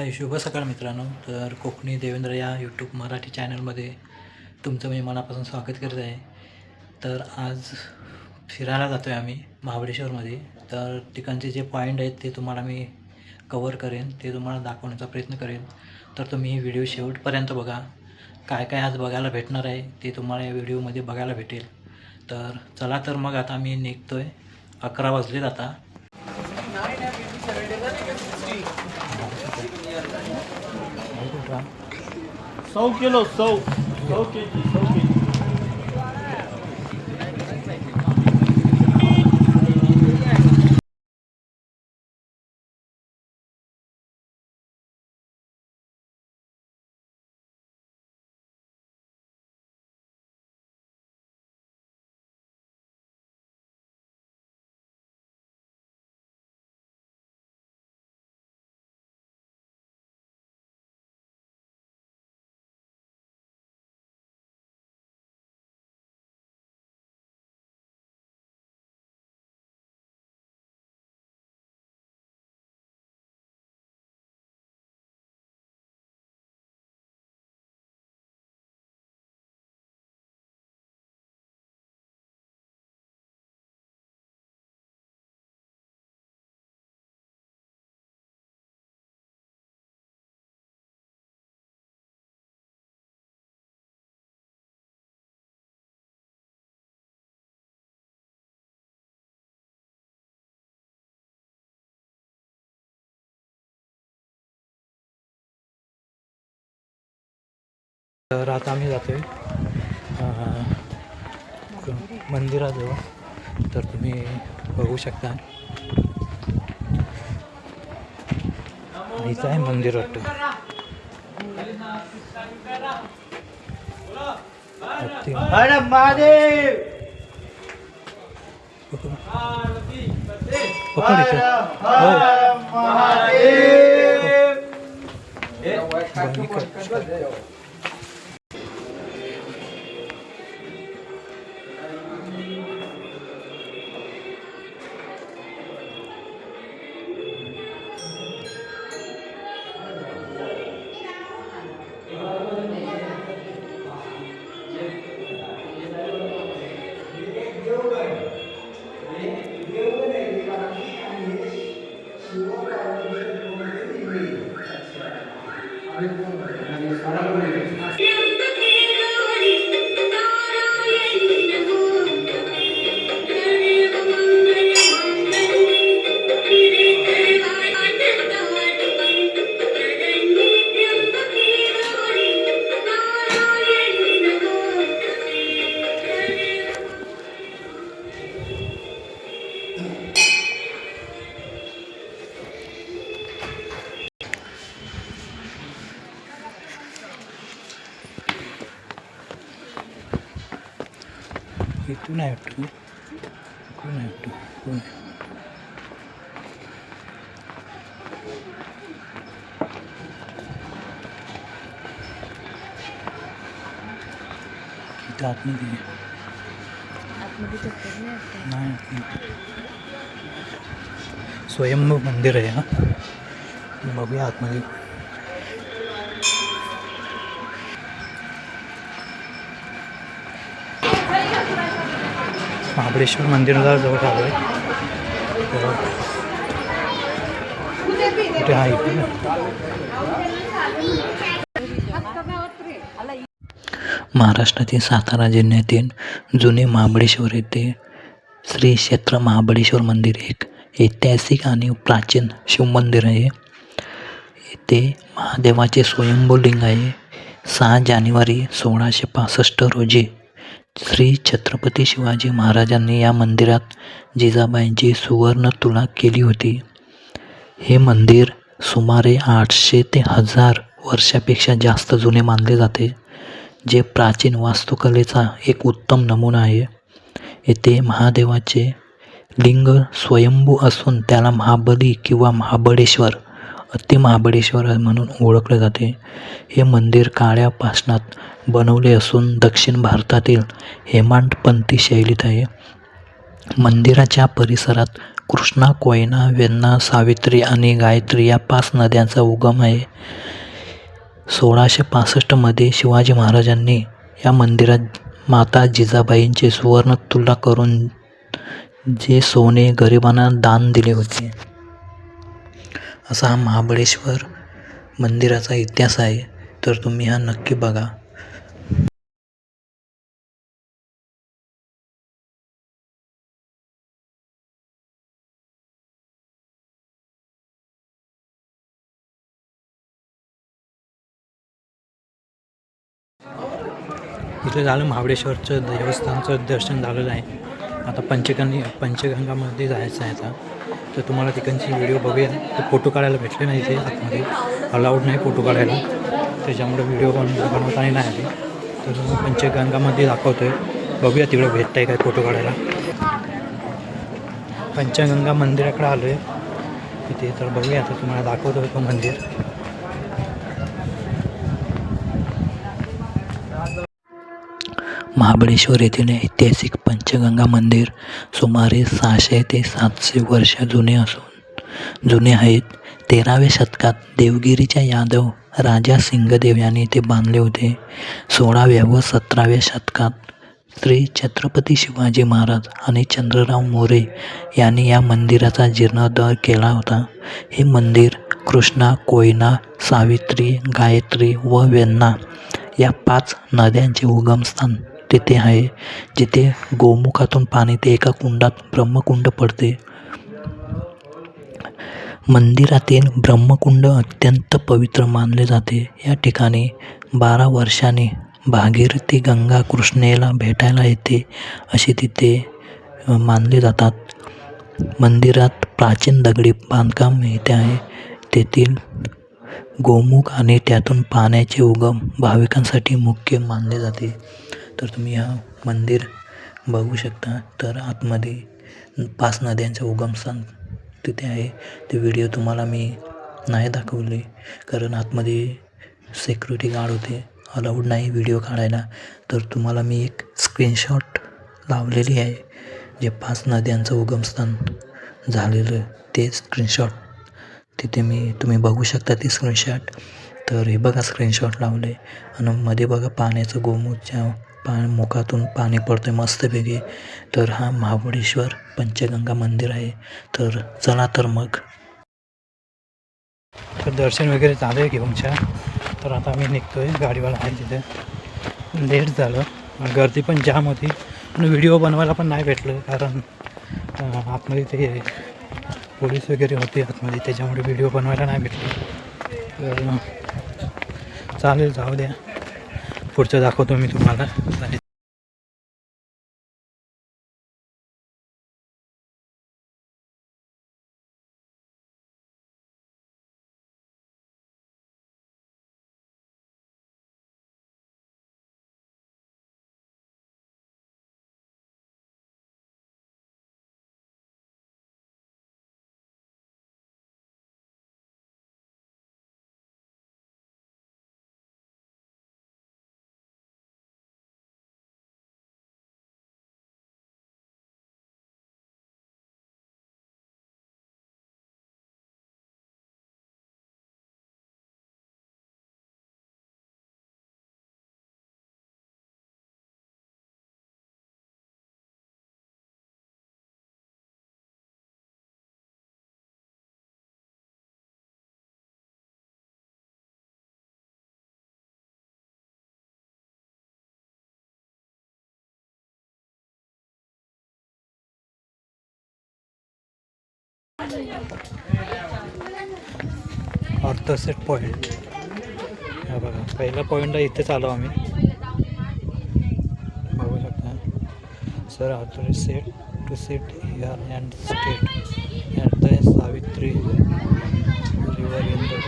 हाय शुभ सकाळ मित्रांनो. तर कोकणी देवेंद्र या यूट्यूब मराठी चॅनलमध्ये तुमचं मी मनापासून स्वागत करत आहे. तर आज फिरायला जातो आहे आम्ही महाबळेश्वरमध्ये. तर ठिकाणचे जे पॉईंट आहेत ते तुम्हाला मी कवर करेन. ते तुम्हाला दाखवण्याचा प्रयत्न करेन. तर तुम्ही व्हिडिओ शेवटपर्यंत बघा. काय काय आज बघायला भेटणार आहे ते तुम्हाला या व्हिडिओमध्ये बघायला भेटेल. तर चला तर मग आता मी निघतो आहे अकरा वाजलेत आता. कुठं सौ किलो सौ सौ के जी तर आता आम्ही जातो आहे मंदिराजवळ. तर तुम्ही बघू शकता. इथं आहे मंदिर वाटतं. महादेव! पकड पकड इथं हो महादेव बरं, इकडं. इथून आहे वाटतं इकडून आहे वाटतं होय. इथं आतमध्ये आहे. नाही आतमध्ये. स्वयंभू मंदिर आहे हा बघूया आतमध्ये महाबळेश्वर मंदिराला जवळ आलो आहे कुठे हा इथे महाराष्ट्रातील सातारा जिल्ह्यातील जुने महाबळेश्वर येथे श्री क्षेत्र महाबळेश्वर मंदिर एक ऐतिहासिक आणि प्राचीन शिवमंदिर आहे. येथे महादेवाचे स्वयंभू लिंग आहे. सहा जानेवारी सोळाशे पासष्ट रोजी श्री छत्रपती शिवाजी महाराजांनी या मंदिरात जिजाबाईंची सुवर्ण तुला केली होती. हे मंदिर सुमारे आठशे ते हजार वर्षापेक्षा जास्त जुने मानले जाते जे प्राचीन वास्तुकलेचा एक उत्तम नमुना आहे. येथे महादेवाचे लिंग स्वयंभू असून त्याला महाबली किंवा महाबळेश्वर अति महाबळेश्वर म्हणून ओळखले जाते. हे मंदिर काळ्या पाषाणात बनवले असून दक्षिण भारतातील हेमाडपंथी शैलीत आहे. मंदिराच्या परिसरात कृष्णा कोयना वेन्ना सावित्री आणि गायत्री या पाच नद्यांचा उगम आहे. सोळाशे पासष्टमध्ये शिवाजी महाराजांनी या मंदिरात माता जिजाबाईंचे सुवर्ण तुला करून जे सोने गरिबांना दान दिले होते. असा हा महाबळेश्वर मंदिराचा इतिहास आहे तर तुम्ही हा नक्की बघा. इथं झालं महाबळेश्वरचं देवस्थानचं दर्शन झालेलं आहे. आता पंचगंगी पंचगंगामध्ये जायचं आहे आता. तर तुम्हाला तिकडची व्हिडिओ बघूया. तर फोटो काढायला भेटले नाही ते आतमध्ये. अलाउड नाही फोटो काढायला. त्याच्यामुळे व्हिडिओ बन बनवताना नाही आले तर पंचगंगामध्ये दाखवतो आहे बघूया तिकडे भेटत आहे काय फोटो काढायला. पंचगंगा मंदिराकडे आलो आहे तिथे तर बघूया आता तुम्हाला दाखवतो तो मंदिर. महाबळेश्वर येथील ऐतिहासिक पंचगंगा मंदिर सुमारे सहाशे ते सातशे वर्ष जुने असून जुने आहेत. तेराव्या शतकात देवगिरीच्या यादव राजा सिंगदेव यांनी ते बांधले होते. सोळाव्या व सतराव्या शतकात श्री छत्रपती शिवाजी महाराज आणि चंद्रराव मोरे यांनी या मंदिराचा जीर्णोद्धार केला होता. हे मंदिर कृष्णा कोयना सावित्री गायत्री व वेन्ना या पाच नद्यांचे उगमस्थान तिथे आहे जिथे गोमुखातून पाणी ते एका कुंडात ब्रह्मकुंड पडते. मंदिरातील ब्रह्मकुंड अत्यंत पवित्र मानले जाते. या ठिकाणी बारा वर्षांनी भागीरथी गंगा कृष्णेला भेटायला येते असे तिथे मानले जातात. मंदिरात प्राचीन दगडी बांधकाम येथे आहे. तेथील गोमुख आणि त्यातून पाण्याचे उगम भाविकांसाठी मुख्य मानले जाते. तर तुम्ही हा मंदिर बघू शकता. तर आतमध्ये पाच नद्यांचं उगमस्थान तिथे आहे. ते व्हिडिओ तुम्हाला मी नाही दाखवले कारण आतमध्ये सिक्युरिटी गार्ड होते. अलाउड नाही व्हिडिओ काढायला. तर तुम्हाला मी एक स्क्रीनशॉट लावलेली आहे जे पाच नद्यांचं उगमस्थान झालेलं ते स्क्रीनशॉट तिथे मी तुम्ही बघू शकता ती स्क्रीनशॉट तर हे बघा स्क्रीनशॉट लावले. आणि मध्ये बघा पाण्याचं गोमूच्या पा मुखातून पाणी पडतं आहे मस्तपैकी. तर हा महाबळेश्वर पंचगंगा मंदिर आहे. तर चला तर मग. तर दर्शन वगैरे झालं आहे घेऊनच्या. तर आता आम्ही निघतो आहे गाडीवाला आहे तिथे. लेट झालं. गर्दी पण जाम होती. आणि व्हिडिओ बनवायला पण नाही भेटलं कारण आतमध्ये ते पोलीस वगैरे होते आतमध्ये. त्याच्यामुळे व्हिडिओ बनवायला नाही भेटले. तर चालेल जाऊ द्या. पुढचं दाखवतो मी तुम्हाला. ऑर्थोसेट पॉईंट हा बघा पहिला पॉईंटला इथेच आलो आम्ही. बघू शकता. Sir Arthur's Seat to seat here and state at the Savitri river in the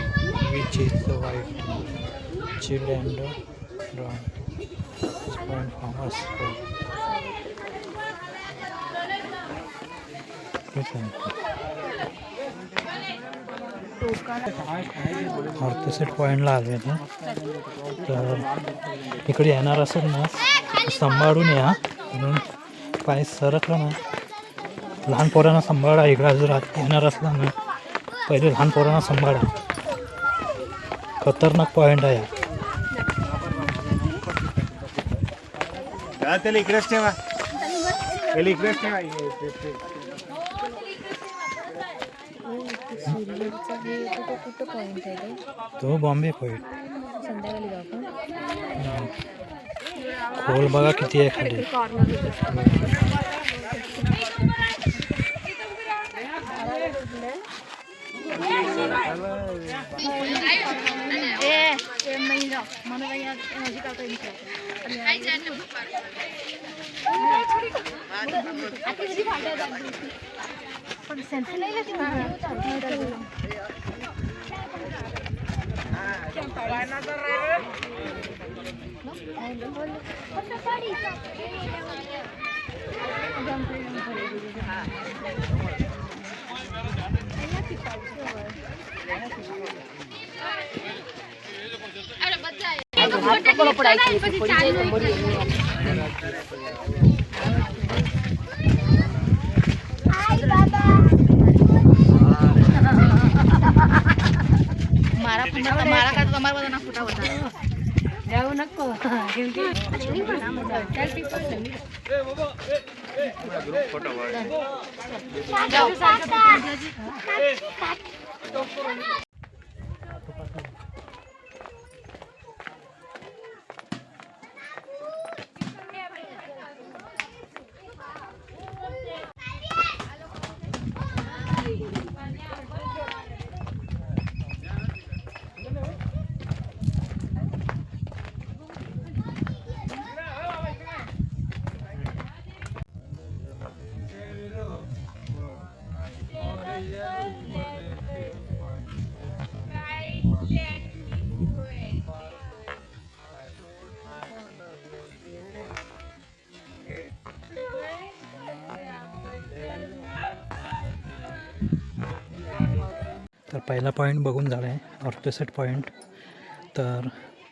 which is the white child and drawn point farmers Arthur's Seat पॉईंटला आलो आहे तर इकडे येणार असेल ना सांभाळून या. म्हणून पाय सरकलं ना. लहान पोरांना सांभाळा इकडं जर येणार असला ना पहिले लहान पोरांना सांभाळा. खतरनाक पॉईंट आहे. हा. त्याला इकडेच ठेवा. त्याला इकडेच ठेवा हे- हे कुठं कुठं पॉईंट आहे ते तो बॉम्बे पॉईंट संध्याकाळी जाऊ आपण खोल बघा किती आहे खाली પણ સેલ્ફી લઈ લેતી આપણે બધા પડાય છે પડી જાય તો પડી मारा पुन्हा मारा का तुम्हाला बघा ना फुटा होता जाऊ नको तर पहिला पॉईंट बघून झाला आहे ऑर्पेसेट पॉईंट तर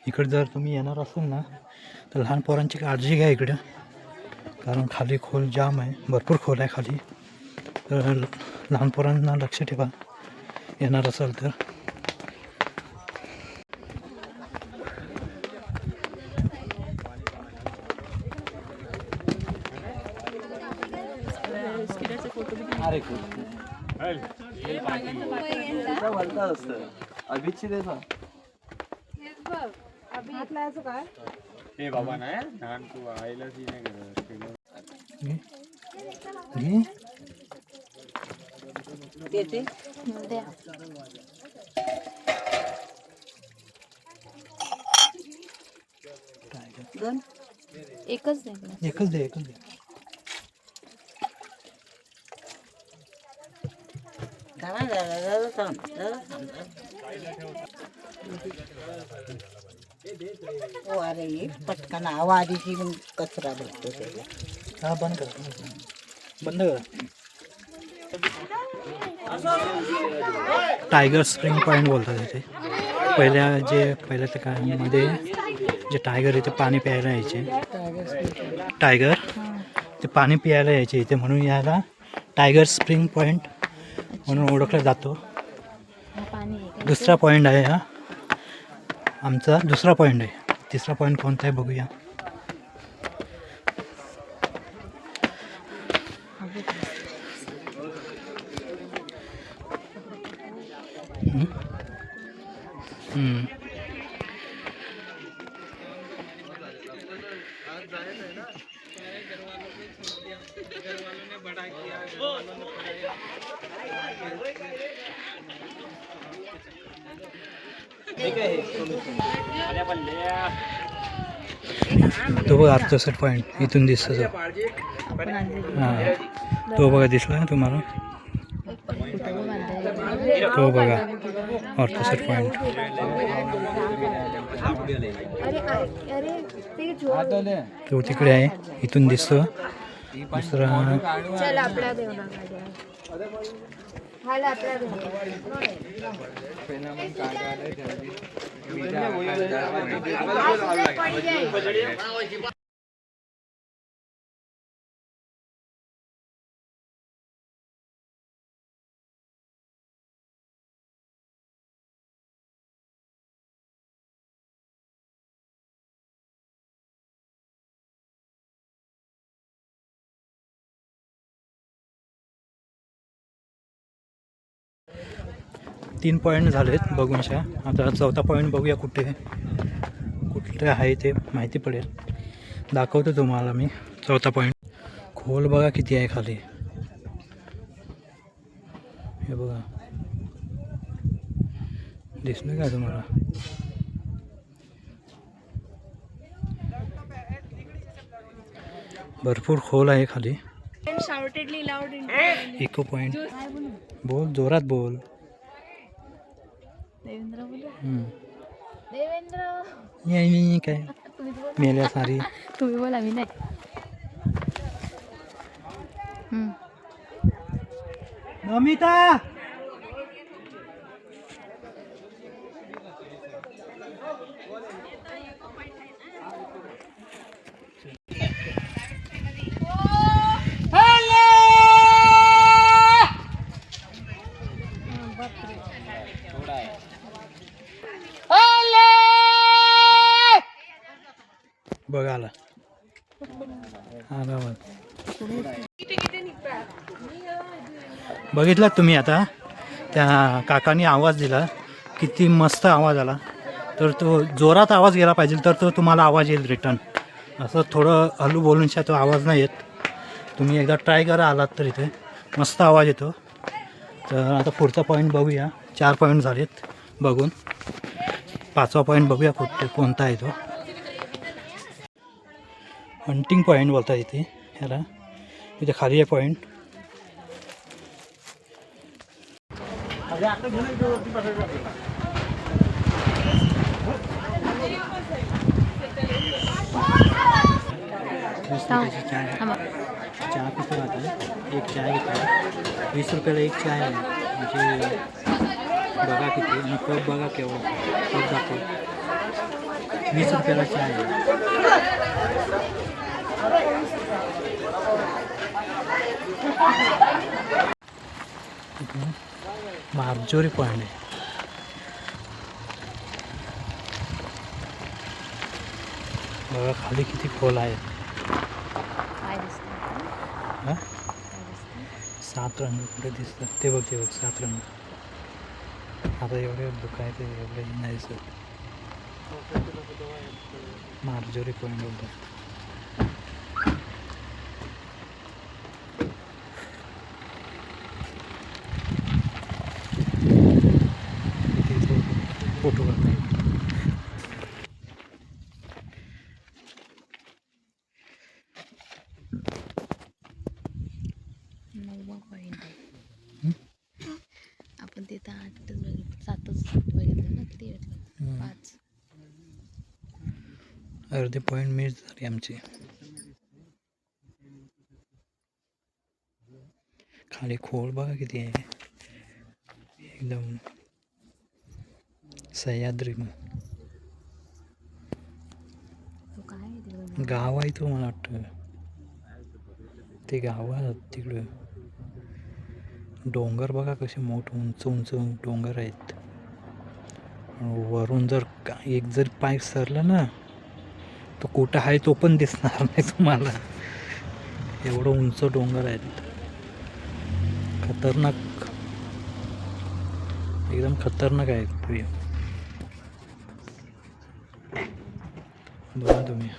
इकडे जर तुम्ही येणार असाल ना तर लहान पोरांची काळजी घ्या इकडं. कारण खाली खोल जाम आहे भरपूर खोल आहे खाली. तर लहान पोरांना लक्ष ठेवा. येणार असाल तर. हे बाबा नाही लहान तू आईला ती नाही करत. घे. घे. एकच नाही एकच दे एकच दे हो अरे पटकन आवाजीची कचरा भेटतो त्याला हा बंद कर बंद कर टायगर स्प्रिंग पॉईंट बोलतात इथे. पहिल्या जे पहिल्या काळामध्ये जे टायगर इथे पाणी प्यायला यायचे. टायगर? ते पाणी प्यायला यायचे इथे म्हणून याला टायगर स्प्रिंग पॉईंट म्हणून ओळखला जातो. दुसरा पॉईंट आहे हा. आमचा दुसरा पॉईंट आहे. तिसरा पॉईंट कोणता आहे बघूया. तसं पॉईंट इथून दिसत तो. हां. तो बघा दिसला ना तुम्हाला? तो बघा. ऑर्थो पॉईंट तो तिकडे आहे. इथून दिसतो. दुसरा. तीन पॉईंट झालेत बघूनशा. आता चौथा पॉईंट बघूया कुठे कुठे आहे ते माहिती पडेल. दाखवतो तुम्हाला मी चौथा पॉईंट खोल बघा किती आहे खाली. हे बघा. दिसलं का तुम्हाला? भरपूर खोल आहे खाली. इको पॉइंट बोल जोरात बोल. देवेंद्र. देवेंद्र. ये, ये, ये, काय? मेल्या सारी. तुम्ही बोला मी नाही. नमिता बघ आला आला बघ बघितलात तुम्ही आता? त्या काकांनी आवाज दिला. किती मस्त आवाज आला. तर तो जोरात आवाज गेला पाहिजे तर तो तुम्हाला आवाज येईल रिटर्न असं थोडं हलू बोलूनशा तो आवाज नाही येत. तुम्ही एकदा ट्राय करा आलात तर इथे. मस्त आवाज येतो. तर आता पुढचा पॉईंट बघूया. चार पॉईंट झालेत बघून. पाचवा पॉईंट बघूया कुठे कोणता आहे तो. हंटिंग पॉईंट बोलतात इथे. ह्याला. इथे खाली आहे पॉईंट वीस रुपयाची चाय आहे. थांबा. चहा पितो आता एक चाय घेतो वीस रुपयाला एक चाय आहे. म्हणजे बघा किती आणि कप बघा केवढा. कप दाखव. वीस रुपयाला चाय आहे. मार्जोरी पॉईंट आहे बघा खाली किती खोल आहे. काय दिसतं हा? काय दिसतं सात रंग कुठे दिसतात? ते बघ ते बघ सात रंग. आता एवढे दुःख आहे ते एवढे नाही दिसत मार्जोरी पॉईंट बोलतात. फोटो पॉईंट आहे. आपण तिथं आठच बघितलं सातच बघितलं ना किती हम्म. पाच. अर्धे पॉईंट मिस झाली आमची. खाली खोल बघा किती आहे. एकदम सह्याद्री मग तो काय आहे तिकडं? गाव आहे तो मला वाटतं. ते गाव आहे तिकडं. डोंगर बघा कसे मोठ उंच उंच डोंगर आहेत. वरून जर का एक जर पाय सरला ना तो कुठं आहे तो पण दिसणार नाही तुम्हाला. एवढं उंच डोंगर आहेत. खतरनाक. एकदम खतरनाक आहे व्ह्यू बघा तुम्ही